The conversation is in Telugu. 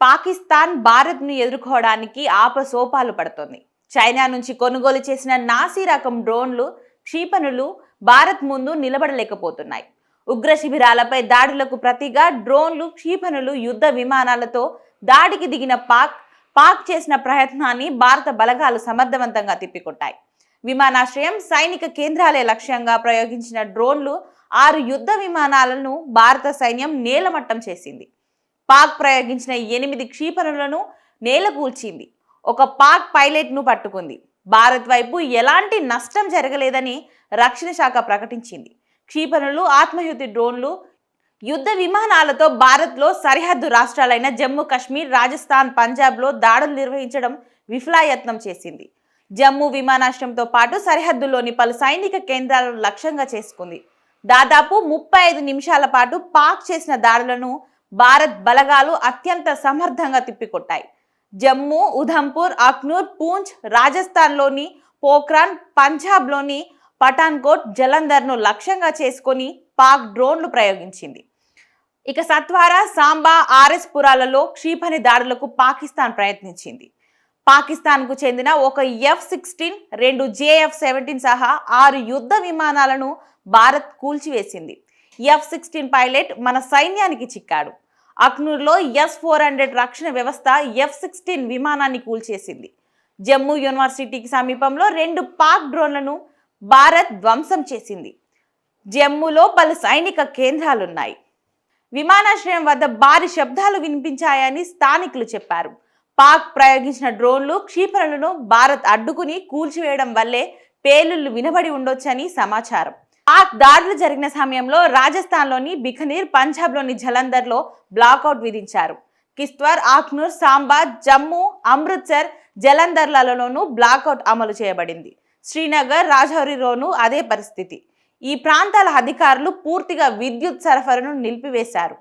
పాకిస్తాన్ భారత్ను ఎదుర్కోవడానికి ఆపసోపాలు పడుతోంది. చైనా నుంచి కొనుగోలు చేసిన నాసీ రకం డ్రోన్లు క్షిపణులు భారత్ ముందు నిలబడలేకపోతున్నాయి. ఉగ్ర శిబిరాలపై దాడులకు ప్రతిగా డ్రోన్లు క్షిపణులు యుద్ధ విమానాలతో దాడికి దిగిన పాక్ పాక్ చేసిన ప్రయత్నాన్ని భారత బలగాలు సమర్థవంతంగా తిప్పికొట్టాయి. విమానాశ్రయం సైనిక కేంద్రాలే లక్ష్యంగా ప్రయోగించిన డ్రోన్లు ఆరు యుద్ధ విమానాలను భారత సైన్యం నేలమట్టం చేసింది. పాక్ ప్రయోగించిన ఎనిమిది క్షిపణులను నేలకూల్చింది. ఒక పాక్ పైలట్ను పట్టుకుంది. భారత్ వైపు ఎలాంటి నష్టం జరగలేదని రక్షణ శాఖ ప్రకటించింది. క్షిపణులు ఆత్మహుతి డ్రోన్లు యుద్ధ విమానాలతో భారత్లో సరిహద్దు రాష్ట్రాలైన జమ్మూ కాశ్మీర్ రాజస్థాన్ పంజాబ్లో దాడులు నిర్వహించడం విఫలాయత్నం చేసింది. జమ్మూ విమానాశ్రయంతో పాటు సరిహద్దులోని పలు సైనిక కేంద్రాలను లక్ష్యంగా చేసుకుంది. దాదాపు ముప్పై ఐదు నిమిషాల పాటు పాక్ చేసిన దాడులను భారత్ బలగాలు అత్యంత సమర్థంగా తిప్పికొట్టాయి. జమ్మూ ఉధంపూర్ అక్నూర్ పూంచ్ రాజస్థాన్లోని పోఖ్రాన్ పంజాబ్లోని పఠాన్కోట్ జలంధర్ను లక్ష్యంగా చేసుకొని పాక్ డ్రోన్లు ప్రయోగించింది. ఇక సత్వారా సాంబా ఆర్ఎస్ పురాలలో క్షిపణి దాడులకు పాకిస్తాన్ ప్రయత్నించింది. పాకిస్తాన్కు చెందిన ఒక ఎఫ్ సిక్స్టీన్ రెండు జేఎఫ్ సెవెంటీన్ సహా ఆరు యుద్ధ విమానాలను భారత్ కూల్చివేసింది. ఎఫ్ సిక్స్టీన్ పైలట్ మన సైన్యానికి చిక్కాడు. అక్నూర్లో ఎస్ ఫోర్ హండ్రెడ్ రక్షణ వ్యవస్థ ఎఫ్ సిక్స్టీన్ విమానాన్ని కూల్చేసింది. జమ్మూ యూనివర్సిటీకి సమీపంలో రెండు పాక్ డ్రోన్లను భారత్ ధ్వంసం చేసింది. జమ్మూలో పలు సైనిక కేంద్రాలున్నాయి. విమానాశ్రయం వద్ద భారీ శబ్దాలు వినిపించాయని స్థానికులు చెప్పారు. పాక్ ప్రయోగించిన డ్రోన్లు క్షిపణులను భారత్ అడ్డుకుని కూల్చివేయడం వల్లే పేలుళ్ళు వినబడి ఉండొచ్చని సమాచారం. ఆ దాడులు జరిగిన సమయంలో రాజస్థాన్లోని బికనీర్ పంజాబ్లోని జలంధర్లో బ్లాకౌట్ విధించారు. కిస్త్వర్ ఆఖ్నూర్ సాంబా జమ్మూ అమృత్సర్ జలంధర్లలోనూ బ్లాకౌట్ అమలు చేయబడింది. శ్రీనగర్ రాజౌరిలోనూ అదే పరిస్థితి. ఈ ప్రాంతాల అధికారులు పూర్తిగా విద్యుత్ సరఫరాను నిలిపివేశారు.